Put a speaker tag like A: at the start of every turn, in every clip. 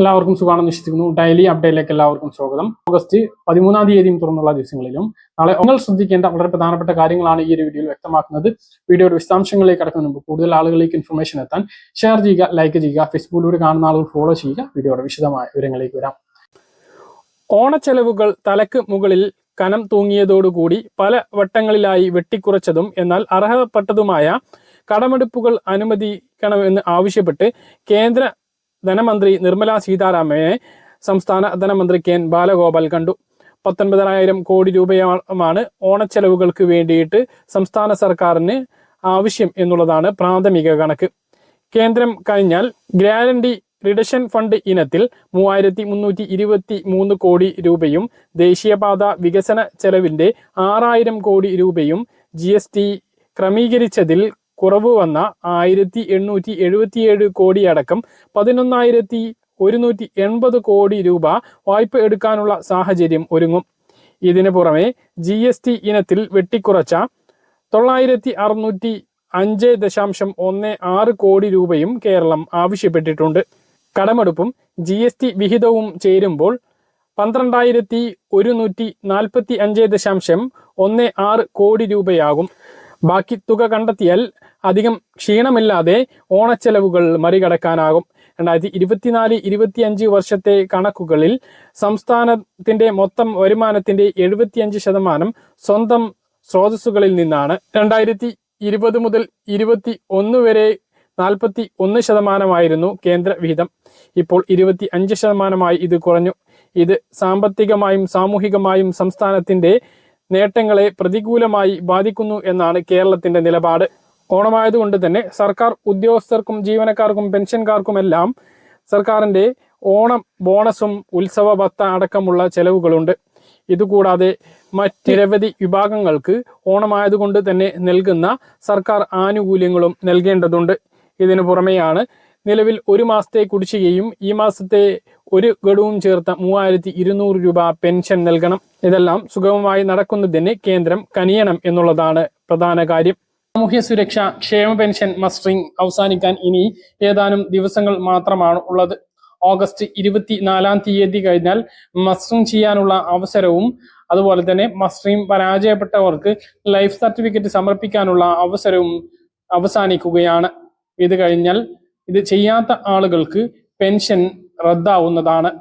A: എല്ലാവർക്കും സുഖമാണെന്ന് വിശ്വസിക്കുന്നു. ഡെയിലി അപ്ഡേറ്റിലേക്ക് എല്ലാവർക്കും സ്വാഗതം. ഓഗസ്റ്റ് പതിമൂന്നാം തീയതിയും തുറന്നുള്ള ദിവസങ്ങളിലും നാളെ നിങ്ങൾ ശ്രദ്ധിക്കേണ്ട വളരെ പ്രധാനപ്പെട്ട കാര്യങ്ങളാണ് ഈ ഒരു വീഡിയോയിൽ വ്യക്തമാക്കുന്നത്. വീഡിയോയുടെ വിശദാംശങ്ങളിലേക്ക് കടക്കുന്ന മുമ്പ് കൂടുതൽ ആളുകളിലേക്ക് ഇൻഫർമേഷൻ എത്താൻ ഷെയർ ചെയ്യുക ലൈക്ക് ചെയ്യുക ഫേസ്ബുക്കിലൂടെ കാണുന്ന ആളുകൾ ഫോളോ ചെയ്യുക. വീഡിയോയുടെ വിശദമായ വിവരങ്ങളിലേക്ക് വരാം. ഓണച്ചെലവുകൾ തലക്ക് മുകളിൽ കനം തൂങ്ങിയതോടുകൂടി പല വട്ടങ്ങളിലായി വെട്ടിക്കുറച്ചതും എന്നാൽ അർഹതപ്പെട്ടതുമായ കടമെടുപ്പുകൾ അനുമതിക്കണമെന്ന് ആവശ്യപ്പെട്ട് കേന്ദ്ര ധനമന്ത്രി നിർമ്മല സീതാരാമനെ സംസ്ഥാന ധനമന്ത്രി കെ എൻ ബാലഗോപാൽ കണ്ടു. പത്തൊൻപതിനായിരം കോടി രൂപയാണ് ഓണച്ചെലവുകൾക്ക് വേണ്ടിയിട്ട് സംസ്ഥാന സർക്കാരിന് ആവശ്യം എന്നുള്ളതാണ് പ്രാഥമിക കണക്ക്. കേന്ദ്രം കഴിഞ്ഞാൽ ഗ്യാരണ്ടി റിഡക്ഷൻ ഫണ്ട് ഇനത്തിൽ മൂവായിരത്തി മുന്നൂറ്റി ഇരുപത്തി മൂന്ന് കോടി രൂപയും ദേശീയപാത വികസന ചെലവിന്റെ ആറായിരം കോടി രൂപയും ജി എസ് ടി ക്രമീകരിച്ചതിൽ കുറവ് വന്ന ആയിരത്തി എണ്ണൂറ്റി എഴുപത്തിയേഴ് കോടിയടക്കം പതിനൊന്നായിരത്തി ഒരുന്നൂറ്റി എൺപത് കോടി രൂപ വായ്പ എടുക്കാനുള്ള സാഹചര്യം ഒരുങ്ങും. ഇതിനു പുറമെ ജി എസ് ടി ഇനത്തിൽ വെട്ടിക്കുറച്ച തൊള്ളായിരത്തി അറുന്നൂറ്റി അഞ്ച് ദശാംശം ഒന്ന് ആറ് കോടി രൂപയും കേരളം ആവശ്യപ്പെട്ടിട്ടുണ്ട്. കടമെടുപ്പും ജി എസ് ടി വിഹിതവും ചേരുമ്പോൾ പന്ത്രണ്ടായിരത്തി ഒരുന്നൂറ്റി നാൽപ്പത്തി അഞ്ച് ദശാംശം ഒന്ന് ആറ് കോടി രൂപയാകും. ബാക്കി തുക കണ്ടെത്തിയാൽ അധികം ക്ഷീണമില്ലാതെ ഓണച്ചെലവുകൾ മറികടക്കാനാകും. രണ്ടായിരത്തി ഇരുപത്തിനാല് ഇരുപത്തിയഞ്ച് വർഷത്തെ കണക്കുകളിൽ സംസ്ഥാനത്തിന്റെ മൊത്തം വരുമാനത്തിന്റെ എഴുപത്തിയഞ്ച് ശതമാനം സ്വന്തം സ്രോതസ്സുകളിൽ നിന്നാണ്. രണ്ടായിരത്തി ഇരുപത് മുതൽ ഇരുപത്തി ഒന്ന് വരെ നാൽപ്പത്തി ഒന്ന് ശതമാനമായിരുന്നു കേന്ദ്ര വിഹിതം. ഇപ്പോൾ ഇരുപത്തി അഞ്ച് ശതമാനമായി ഇത് കുറഞ്ഞു. ഇത് സാമ്പത്തികമായും സാമൂഹികമായും സംസ്ഥാനത്തിന്റെ നേട്ടങ്ങളെ പ്രതികൂലമായി ബാധിക്കുന്നു എന്നാണ് കേരളത്തിന്റെ നിലപാട്. ഓണമായതുകൊണ്ട് തന്നെ സർക്കാർ ഉദ്യോഗസ്ഥർക്കും ജീവനക്കാർക്കും പെൻഷൻകാർക്കും എല്ലാം സർക്കാരിന്റെ ഓണം ബോണസും ഉത്സവ ഭത്ത അടക്കമുള്ള ചെലവുകളുണ്ട്. ഇതുകൂടാതെ മറ്റ് നിരവധി വിഭാഗങ്ങൾക്ക് ഓണമായതുകൊണ്ട് തന്നെ നൽകുന്ന സർക്കാർ ആനുകൂല്യങ്ങളും നൽകേണ്ടതുണ്ട്. ഇതിനു പുറമെയാണ് നിലവിൽ ഒരു മാസത്തെ കുടിശ്ശികയും ഈ മാസത്തെ ഒരു ഗഡുവും ചേർത്ത മൂവായിരത്തി ഇരുന്നൂറ് രൂപ പെൻഷൻ നൽകണം. ഇതെല്ലാം സുഗമമായി നടക്കുന്നതിന് കേന്ദ്രം കനിയണം എന്നുള്ളതാണ് പ്രധാന കാര്യം. സാമൂഹ്യ സുരക്ഷ ക്ഷേമ പെൻഷൻ മസ്റ്ററിംഗ് അവസാനിക്കാൻ ഇനി ഏതാനും ദിവസങ്ങൾ മാത്രമാണ് ഉള്ളത്. ഓഗസ്റ്റ് ഇരുപത്തിനാലാം തീയതി കഴിഞ്ഞാൽ മസ്റ്ററിംഗ് ചെയ്യാനുള്ള അവസരവും അതുപോലെ തന്നെ മസ്റ്ററിംഗ് പരാജയപ്പെട്ടവർക്ക് ലൈഫ് സർട്ടിഫിക്കറ്റ് സമർപ്പിക്കാനുള്ള അവസരവും അവസാനിക്കുകയാണ്. ഇത് കഴിഞ്ഞാൽ ഇത് ചെയ്യാത്ത ആളുകൾക്ക് പെൻഷൻ റദ്ദാവുന്നതാണ്.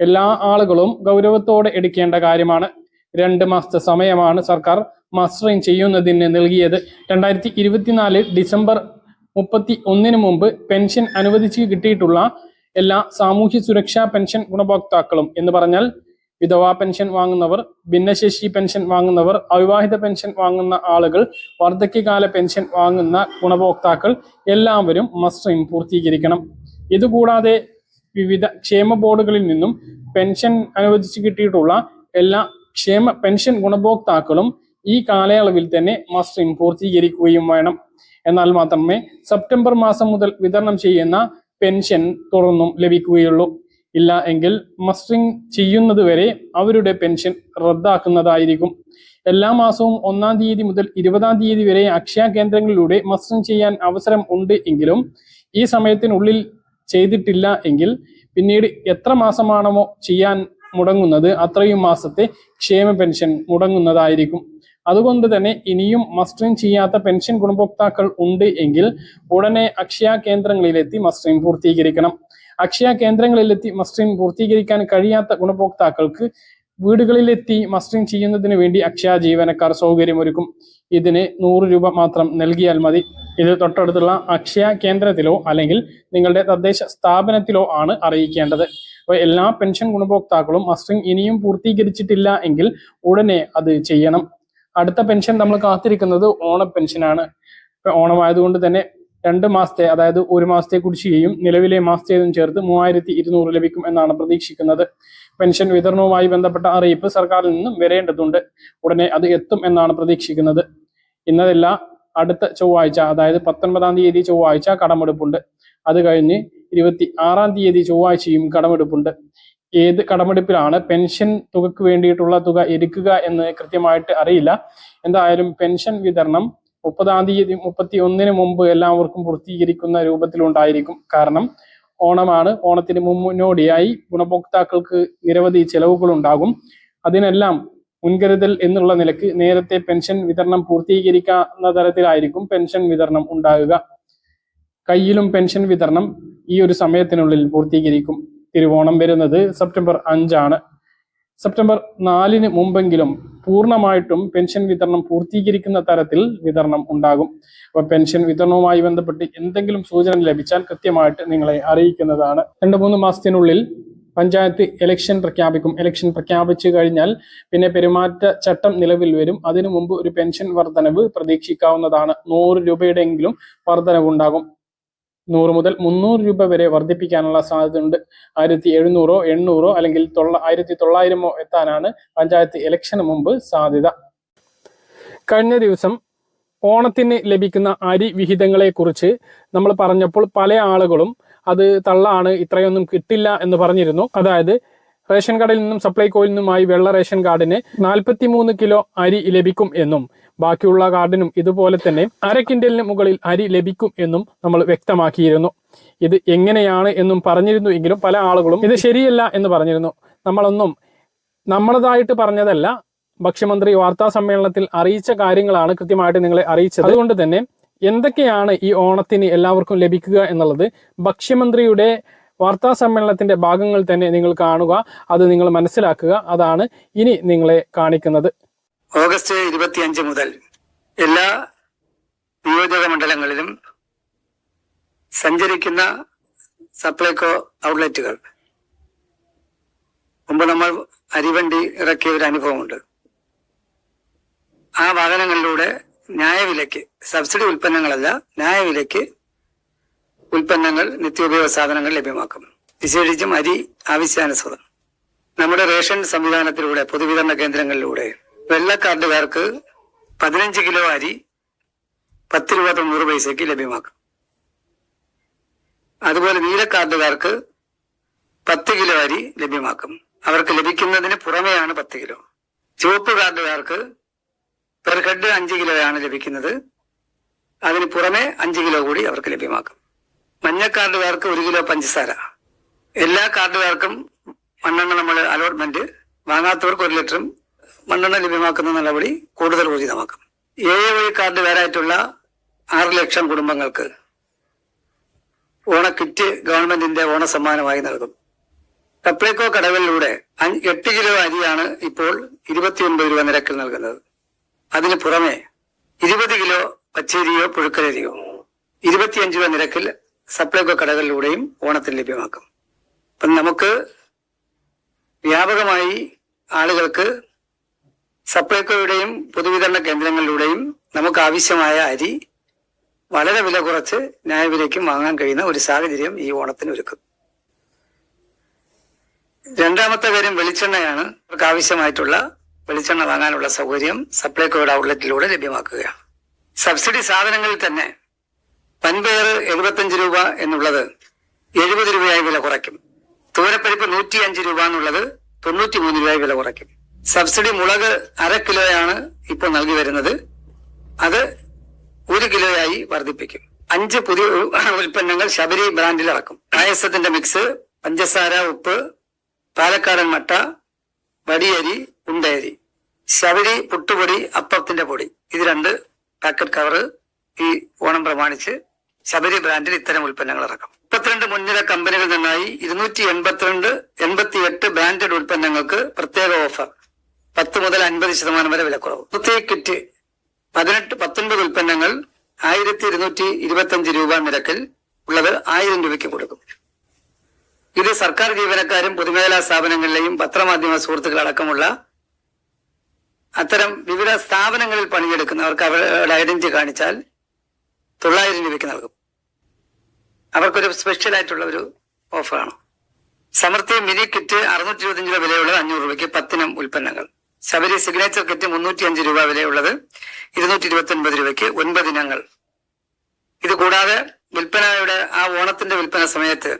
A: എല്ലാ ആളുകളും ഗൗരവത്തോടെ എടുക്കേണ്ട കാര്യമാണ്. രണ്ട് മാസത്തെ സമയമാണ് സർക്കാർ മസ്റ്ററിംഗ് ചെയ്യുന്നതിന് നൽകിയത്. രണ്ടായിരത്തി ഇരുപത്തിനാല് ഡിസംബർ മുപ്പത്തി ഒന്നിന് മുമ്പ് പെൻഷൻ അനുവദിച്ച് കിട്ടിയിട്ടുള്ള എല്ലാ സാമൂഹ്യ സുരക്ഷാ പെൻഷൻ ഗുണഭോക്താക്കളും എന്ന് പറഞ്ഞാൽ വിധവാ പെൻഷൻ വാങ്ങുന്നവർ ഭിന്നശേഷി പെൻഷൻ വാങ്ങുന്നവർ അവിവാഹിത പെൻഷൻ വാങ്ങുന്ന ആളുകൾ വാർദ്ധക്യകാല പെൻഷൻ വാങ്ങുന്ന ഗുണഭോക്താക്കൾ എല്ലാവരും മസ്റ്ററിംഗ് പൂർത്തീകരിക്കണം. ഇതുകൂടാതെ വിവിധ ക്ഷേമ ബോർഡുകളിൽ നിന്നും പെൻഷൻ അനുവദിച്ച് കിട്ടിയിട്ടുള്ള എല്ലാ ക്ഷേമ പെൻഷൻ ഗുണഭോക്താക്കളും ഈ കാലയളവിൽ തന്നെ മസ്റ്റിം പൂർത്തീകരിക്കുകയും വേണം. എന്നാൽ മാത്രമേ സെപ്റ്റംബർ മാസം മുതൽ വിതരണം ചെയ്യുന്ന പെൻഷൻ തുടർന്നും ലഭിക്കുകയുള്ളൂ. ഇല്ല എങ്കിൽ മസ്റ്ററിംഗ് ചെയ്യുന്നത് വരെ അവരുടെ പെൻഷൻ റദ്ദാക്കുന്നതായിരിക്കും. എല്ലാ മാസവും ഒന്നാം തീയതി മുതൽ ഇരുപതാം തീയതി വരെ അക്ഷയ കേന്ദ്രങ്ങളിലൂടെ മസ്റ്ററിംഗ് ചെയ്യാൻ അവസരം ഉണ്ട് എങ്കിലും ഈ സമയത്തിനുള്ളിൽ ചെയ്തിട്ടില്ല എങ്കിൽ പിന്നീട് എത്ര മാസമാണോ ചെയ്യാൻ മുടങ്ങുന്നത് അത്രയും മാസത്തെ ക്ഷേമ പെൻഷൻ മുടങ്ങുന്നതായിരിക്കും. അതുകൊണ്ട് തന്നെ ഇനിയും മസ്റ്ററിംഗ് ചെയ്യാത്ത പെൻഷൻ ഗുണഭോക്താക്കൾ ഉണ്ട് എങ്കിൽ ഉടനെ അക്ഷയ കേന്ദ്രങ്ങളിലെത്തി മസ്റ്ററിംഗ് പൂർത്തീകരിക്കണം. അക്ഷയ കേന്ദ്രങ്ങളിലെത്തി മസ്റ്ററിംഗ് പൂർത്തീകരിക്കാൻ കഴിയാത്ത ഗുണഭോക്താക്കൾക്ക് വീടുകളിലെത്തി മസ്റ്ററിംഗ് ചെയ്യുന്നതിന് വേണ്ടി അക്ഷയ ജീവനക്കാർ സൗകര്യമൊരുക്കും. ഇതിന് നൂറ് രൂപ മാത്രം നൽകിയാൽ മതി. ഇത് തൊട്ടടുത്തുള്ള അക്ഷയ കേന്ദ്രത്തിലോ അല്ലെങ്കിൽ നിങ്ങളുടെ തദ്ദേശ സ്ഥാപനത്തിലോ ആണ് അറിയിക്കേണ്ടത്. അപ്പോൾ എല്ലാ പെൻഷൻ ഗുണഭോക്താക്കളും മസ്റ്ററിംഗ് ഇനിയും പൂർത്തീകരിച്ചിട്ടില്ല എങ്കിൽ ഉടനെ അത് ചെയ്യണം. അടുത്ത പെൻഷൻ നമ്മൾ കാത്തിരിക്കുന്നത് ഓണ പെൻഷനാണ്. ഓണമായതുകൊണ്ട് തന്നെ രണ്ട് മാസത്തെ അതായത് ഒരു മാസത്തെ കുടിശ്ശികയും നിലവിലെ മാസത്തേതും ചേർത്ത് മൂവായിരത്തി ഇരുന്നൂറ് ലഭിക്കും എന്നാണ് പ്രതീക്ഷിക്കുന്നത്. പെൻഷൻ വിതരണവുമായി ബന്ധപ്പെട്ട അറിയിപ്പ് സർക്കാരിൽ നിന്നും വരേണ്ടതുണ്ട്. ഉടനെ അത് എത്തും എന്നാണ് പ്രതീക്ഷിക്കുന്നത്. ഇന്നതല്ല അടുത്ത ചൊവ്വാഴ്ച അതായത് പത്തൊൻപതാം തീയതി ചൊവ്വാഴ്ച കടമെടുപ്പുണ്ട്. അത് കഴിഞ്ഞ് ഇരുപത്തി ആറാം തീയതി ചൊവ്വാഴ്ചയും കടമെടുപ്പുണ്ട്. ഏത് കടമെടുപ്പിലാണ് പെൻഷൻ തുകക്ക് വേണ്ടിയിട്ടുള്ള തുക എടുക്കുക എന്ന് കൃത്യമായിട്ട് അറിയില്ല. എന്തായാലും പെൻഷൻ വിതരണം മുപ്പതാം തീയതി മുപ്പത്തി ഒന്നിന് മുമ്പ് എല്ലാവർക്കും പൂർത്തീകരിക്കുന്ന രൂപത്തിലുണ്ടായിരിക്കും. കാരണം ഓണമാണ്. ഓണത്തിന് മുന്നോടിയായി ഗുണഭോക്താക്കൾക്ക് നിരവധി ചെലവുകൾ ഉണ്ടാകും അതിനെല്ലാം മുൻകരുതൽ എന്നുള്ള നിലയ്ക്ക് നേരത്തെ പെൻഷൻ വിതരണം പൂർത്തീകരിക്കാവുന്ന തരത്തിലായിരിക്കും പെൻഷൻ വിതരണം ഉണ്ടാകുക. കയ്യിലും പെൻഷൻ വിതരണം ഈ ഒരു സമയത്തിനുള്ളിൽ പൂർത്തീകരിക്കും. തിരുവോണം വരുന്നത് സെപ്റ്റംബർ അഞ്ചാണ്. സെപ്റ്റംബർ നാലിന് മുമ്പെങ്കിലും പൂർണമായിട്ടും പെൻഷൻ വിതരണം പൂർത്തീകരിക്കുന്ന തരത്തിൽ വിതരണം ഉണ്ടാകും. അപ്പൊ പെൻഷൻ വിതരണവുമായി ബന്ധപ്പെട്ട് എന്തെങ്കിലും സൂചന ലഭിച്ചാൽ കൃത്യമായിട്ട് നിങ്ങളെ അറിയിക്കുന്നതാണ്. രണ്ട് മൂന്ന് മാസത്തിനുള്ളിൽ പഞ്ചായത്ത് ഇലക്ഷൻ പ്രഖ്യാപിക്കും. ഇലക്ഷൻ പ്രഖ്യാപിച്ചു കഴിഞ്ഞാൽ പിന്നെ പെരുമാറ്റ ചട്ടം നിലവിൽ വരും. അതിനു മുമ്പ് ഒരു പെൻഷൻ വർധനവ് പ്രതീക്ഷിക്കാവുന്നതാണ്. നൂറ് രൂപയുടെയെങ്കിലും വർധനവ് ഉണ്ടാകും നൂറ് മുതൽ മുന്നൂറ് രൂപ വരെ വർദ്ധിപ്പിക്കാനുള്ള സാധ്യതയുണ്ട്. ആയിരത്തി എഴുന്നൂറോ എണ്ണൂറോ അല്ലെങ്കിൽ തൊള്ള ആയിരത്തി തൊള്ളായിരമോ എത്താനാണ് പഞ്ചായത്ത് ഇലക്ഷന് മുമ്പ് സാധ്യത. കഴിഞ്ഞ ദിവസം ഓണത്തിന് ലഭിക്കുന്ന അരി വിഹിതങ്ങളെ കുറിച്ച് നമ്മൾ പറഞ്ഞപ്പോൾ പല ആളുകളും അത് തള്ളാണ് ഇത്രയൊന്നും കിട്ടില്ല എന്ന് പറഞ്ഞിരുന്നു. അതായത് റേഷൻ കാർഡിൽ നിന്നും സപ്ലൈകോയിൽ നിന്നുമായി വെള്ള റേഷൻ കാർഡിന് നാൽപ്പത്തി കിലോ അരി ലഭിക്കും എന്നും ബാക്കിയുള്ള കാർഡിനും ഇതുപോലെ തന്നെ അര കിൻഡലിന് മുകളിൽ അരി ലഭിക്കും എന്നും നമ്മൾ വ്യക്തമാക്കിയിരുന്നു. ഇത് എങ്ങനെയാണ് എന്നും പറഞ്ഞിരുന്നു എങ്കിലും പല ആളുകളും ഇത് ശരിയല്ല എന്ന് പറഞ്ഞിരുന്നു. നമ്മളൊന്നും നമ്മളതായിട്ട് പറഞ്ഞതല്ല. ഭക്ഷ്യമന്ത്രി വാർത്താ സമ്മേളനത്തിൽ അറിയിച്ച കാര്യങ്ങളാണ് കൃത്യമായിട്ട് നിങ്ങളെ അറിയിച്ചത്. അതുകൊണ്ട് തന്നെ എന്തൊക്കെയാണ് ഈ ഓണത്തിന് എല്ലാവർക്കും ലഭിക്കുക എന്നുള്ളത് ഭക്ഷ്യമന്ത്രിയുടെ വാർത്താ സമ്മേളനത്തിന്റെ ഭാഗങ്ങൾ തന്നെ നിങ്ങൾ കാണുക അത് നിങ്ങൾ മനസ്സിലാക്കുക. അതാണ് ഇനി നിങ്ങളെ കാണിക്കുന്നത്.
B: ഓഗസ്റ്റ് ഇരുപത്തിയഞ്ച് മുതൽ എല്ലാ നിയോജക മണ്ഡലങ്ങളിലും സഞ്ചരിക്കുന്ന സപ്ലൈകോ ഔട്ട്ലെറ്റുകൾ. മുമ്പ് നമ്മൾ അരിവണ്ടി ഇറക്കിയ ഒരു അനുഭവമുണ്ട്. ആ വാഹനങ്ങളിലൂടെ ന്യായവിലയ്ക്ക് സബ്സിഡി ഉൽപ്പന്നങ്ങളല്ല ന്യായവിലയ്ക്ക് ഉൽപ്പന്നങ്ങൾ നിത്യോപയോഗ സാധനങ്ങൾ ലഭ്യമാക്കും. വിശേഷിച്ചും അരി ആവശ്യാനുസൃതം നമ്മുടെ റേഷൻ സംവിധാനത്തിലൂടെ പൊതുവിതരണ കേന്ദ്രങ്ങളിലൂടെ വെള്ള കാർഡുകാർക്ക് പതിനഞ്ച് കിലോ അരി പത്ത് രൂപ തൊണ്ണൂറ് പൈസയ്ക്ക് ലഭ്യമാക്കും. അതുപോലെ നീല കാർഡുകാർക്ക് പത്ത് കിലോ അരി ലഭ്യമാക്കും. അവർക്ക് ലഭിക്കുന്നതിന് പുറമെയാണ് പത്ത് കിലോ. ചുവപ്പ് കാർഡുകാർക്ക് പെർ ഹെഡ് അഞ്ച് കിലോയാണ് ലഭിക്കുന്നത്. അതിന് പുറമെ അഞ്ച് കിലോ കൂടി അവർക്ക് ലഭ്യമാക്കും. മഞ്ഞ കാർഡുകാർക്ക് ഒരു കിലോ പഞ്ചസാര. എല്ലാ കാർഡുകാർക്കും മണ്ണെണ്ണ നമ്മൾ അലോട്ട്മെന്റ് വാങ്ങാത്തവർക്ക് ഒരു ലിറ്ററും മണ്ണെണ്ണ ലഭ്യമാക്കുന്ന നടപടി കൂടുതൽ ഊർജിതമാക്കും. എ വഴി കാർഡ് കാർഡുകാരായിട്ടുള്ള ആറ് ലക്ഷം കുടുംബങ്ങൾക്ക് ഓണക്കിറ്റ് ഗവൺമെന്റിന്റെ ഓണസമ്മാനമായി നൽകും. കപ്ലേക്കോ കടകളിലൂടെ എട്ട് കിലോ അരിയാണ് ഇപ്പോൾ ഇരുപത്തിയൊൻപത് രൂപ നിരക്കിൽ നൽകുന്നത്. അതിന് പുറമെ ഇരുപത് കിലോ പച്ചരിയോ പുഴുക്കലരിയോ ഇരുപത്തിയഞ്ച് രൂപ നിരക്കിൽ സപ്ലൈകോ കടകളിലൂടെയും ഓണത്തിൽ ലഭ്യമാക്കും. അപ്പം നമുക്ക് വ്യാപകമായി ആളുകൾക്ക് സപ്ലൈകോയുടെയും പൊതുവിതരണ കേന്ദ്രങ്ങളിലൂടെയും നമുക്ക് ആവശ്യമായ അരി വളരെ വില കുറച്ച് ന്യായവിലയ്ക്കും വാങ്ങാൻ കഴിയുന്ന ഒരു സാഹചര്യം ഈ ഓണത്തിന് ഒരുക്കും. രണ്ടാമത്തെ കാര്യം വെളിച്ചെണ്ണയാണ്. അവർക്ക് ആവശ്യമായിട്ടുള്ള വെളിച്ചെണ്ണ വാങ്ങാനുള്ള സൗകര്യം സപ്ലൈകോയുടെ ഔട്ട്ലെറ്റിലൂടെ ലഭ്യമാക്കുകയാണ്. സബ്സിഡി സാധനങ്ങളിൽ തന്നെ പൻപയർ എഴുപത്തഞ്ച് രൂപ എന്നുള്ളത് എഴുപത് രൂപയായി വില കുറയ്ക്കും. തൂരപ്പരിപ്പ് നൂറ്റി അഞ്ച് രൂപ എന്നുള്ളത് തൊണ്ണൂറ്റി മൂന്ന് രൂപയായി വില കുറയ്ക്കും. സബ്സിഡി മുളക് അര കിലോയാണ് ഇപ്പോൾ നൽകി വരുന്നത്. അത് ഒരു കിലോയായി വർദ്ധിപ്പിക്കും. അഞ്ച് പുതിയ ഉൽപ്പന്നങ്ങൾ ശബരി ബ്രാൻഡിൽ ഇറക്കും പായസത്തിന്റെ മിക്സ് പഞ്ചസാര ഉപ്പ് പാലക്കാടൻ മട്ട വടിയരി ഉണ്ടയരി. ശബരി പുട്ടുപൊടി അപ്പത്തിന്റെ പൊടി. ഇത് രണ്ട് പാക്കറ്റ് കവറ് ഈ ഓണം പ്രമാണിച്ച് ശബരി ബ്രാൻഡിൽ ഇത്തരം ഉൽപ്പന്നങ്ങൾ ഇറക്കും മുപ്പത്തിരണ്ട് മുൻനിര കമ്പനികളിൽ നിന്നായി ഇരുന്നൂറ്റി എൺപത്തിരണ്ട് എൺപത്തി എട്ട് ബ്രാൻഡഡ് ഉൽപ്പന്നങ്ങൾക്ക് പ്രത്യേക ഓഫർ പത്ത് മുതൽ അൻപത് ശതമാനം വരെ വിലക്കുറവ്. പ്രത്യേക കിറ്റ്. പതിനെട്ട് പത്തൊൻപത് ഉൽപ്പന്നങ്ങൾ ആയിരത്തി ഇരുന്നൂറ്റി ഇരുപത്തി അഞ്ച് രൂപ നിരക്കിൽ ഉള്ളത് ആയിരം രൂപയ്ക്ക് കൊടുക്കും. ഇത് സർക്കാർ ജീവനക്കാരും പൊതുമേഖലാ സ്ഥാപനങ്ങളിലെയും പത്രമാധ്യമ സുഹൃത്തുക്കൾ അടക്കമുള്ള അത്തരം വിവിധ സ്ഥാപനങ്ങളിൽ പണിയെടുക്കുന്നവർക്ക് അവരുടെ ഐഡന്റിറ്റി കാണിച്ചാൽ തൊള്ളായിരം രൂപയ്ക്ക് നൽകും. അവർക്കൊരു സ്പെഷ്യൽ ആയിട്ടുള്ള ഒരു ഓഫറാണ്. സമൃദ്ധി മിനി കിറ്റ് അറുന്നൂറ്റി ഇരുപത്തിയഞ്ച് രൂപ വിലയുള്ളത് അഞ്ഞൂറ് രൂപയ്ക്ക് പത്തിനം ഉൽപ്പന്നങ്ങൾ. ശബരി സിഗ്നേച്ചർ കിറ്റ് മുന്നൂറ്റി അഞ്ച് രൂപ വിലയുള്ളത് ഇരുന്നൂറ്റി ഇരുപത്തി ഒൻപത് രൂപയ്ക്ക് ഒൻപത് ഇനങ്ങൾ. ഇത് കൂടാതെ വിൽപ്പനയുടെ ആ ഓണത്തിന്റെ വിൽപ്പന സമയത്ത്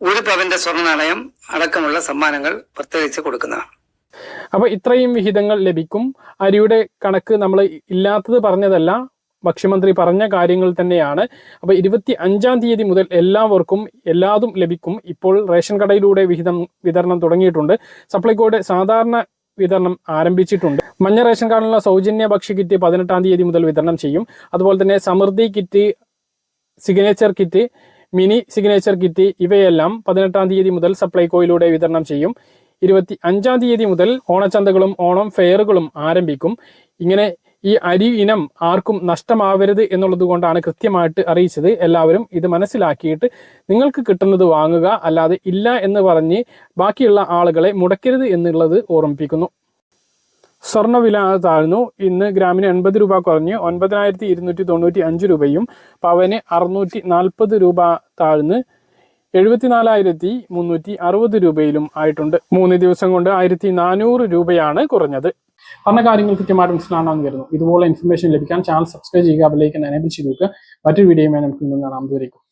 B: ഒരു പവന്റെ സ്വർണ നാണയം അടക്കമുള്ള സമ്മാനങ്ങൾ പ്രത്യേകിച്ച് കൊടുക്കുന്നതാണ്.
A: അപ്പൊ ഇത്രയും വിഹിതങ്ങൾ ലഭിക്കും. അരിയുടെ കണക്ക് നമ്മൾ ഇല്ലാത്തത് പറഞ്ഞതല്ല. ഭക്ഷ്യമന്ത്രി പറഞ്ഞ കാര്യങ്ങൾ തന്നെയാണ്. അപ്പോൾ ഇരുപത്തി അഞ്ചാം തീയതി മുതൽ എല്ലാവർക്കും എല്ലാതും ലഭിക്കും. ഇപ്പോൾ റേഷൻ കടയിലൂടെ വിഹിതം വിതരണം തുടങ്ങിയിട്ടുണ്ട്. സപ്ലൈകോയുടെ സാധാരണ വിതരണം ആരംഭിച്ചിട്ടുണ്ട്. മഞ്ഞ റേഷൻ കാർഡിനുള്ള സൗജന്യ ഭക്ഷ്യ കിറ്റ് പതിനെട്ടാം തീയതി മുതൽ വിതരണം ചെയ്യും. അതുപോലെ തന്നെ Samriddhi kit signature kit mini signature kit ഇവയെല്ലാം പതിനെട്ടാം തീയതി മുതൽ സപ്ലൈകോയിലൂടെ വിതരണം ചെയ്യും. ഇരുപത്തി അഞ്ചാം തീയതി മുതൽ ഓണച്ചന്തകളും ഓണം ഫെയറുകളും ആരംഭിക്കും. ഇങ്ങനെ ഈ അരി ഇനം ആർക്കും നഷ്ടമാവരുത് എന്നുള്ളത് കൊണ്ടാണ് കൃത്യമായിട്ട് അറിയിച്ചത്. എല്ലാവരും ഇത് മനസ്സിലാക്കിയിട്ട് നിങ്ങൾക്ക് കിട്ടുന്നത് വാങ്ങുക അല്ലാതെ ഇല്ല എന്ന് പറഞ്ഞ് ബാക്കിയുള്ള ആളുകളെ മുടക്കരുത് എന്നുള്ളത് ഓർമ്മിപ്പിക്കുന്നു. സ്വർണവില താഴ്ന്നു. ഇന്ന് ഗ്രാമിന് എൺപത് രൂപ കുറഞ്ഞ് ഒൻപതിനായിരത്തി ഇരുന്നൂറ്റി തൊണ്ണൂറ്റി അഞ്ച് രൂപയും പവന് അറുന്നൂറ്റി നാൽപ്പത് രൂപ താഴ്ന്ന് എഴുപത്തിനാലായിരത്തി മുന്നൂറ്റി അറുപത് രൂപയിലും ആയിട്ടുണ്ട്. മൂന്ന് ദിവസം കൊണ്ട് ആയിരത്തി നാനൂറ് രൂപയാണ് കുറഞ്ഞത്. പറഞ്ഞ കാര്യങ്ങൾ കൃത്യമായിട്ട് മനസ്സിലാണെന്ന് വരുന്നു ഇതുപോലെ ഇൻഫർമേഷൻ ലഭിക്കാൻ ചാനൽ സബ്സ്ക്രൈബ് ചെയ്യുക അതിലേക്ക് എനേബിൾ ചെയ്ത് നോക്കുക മറ്റൊരു വീഡിയോയുമായി നമുക്ക് ഇന്ന് കാണാം. ദൂരേക്കും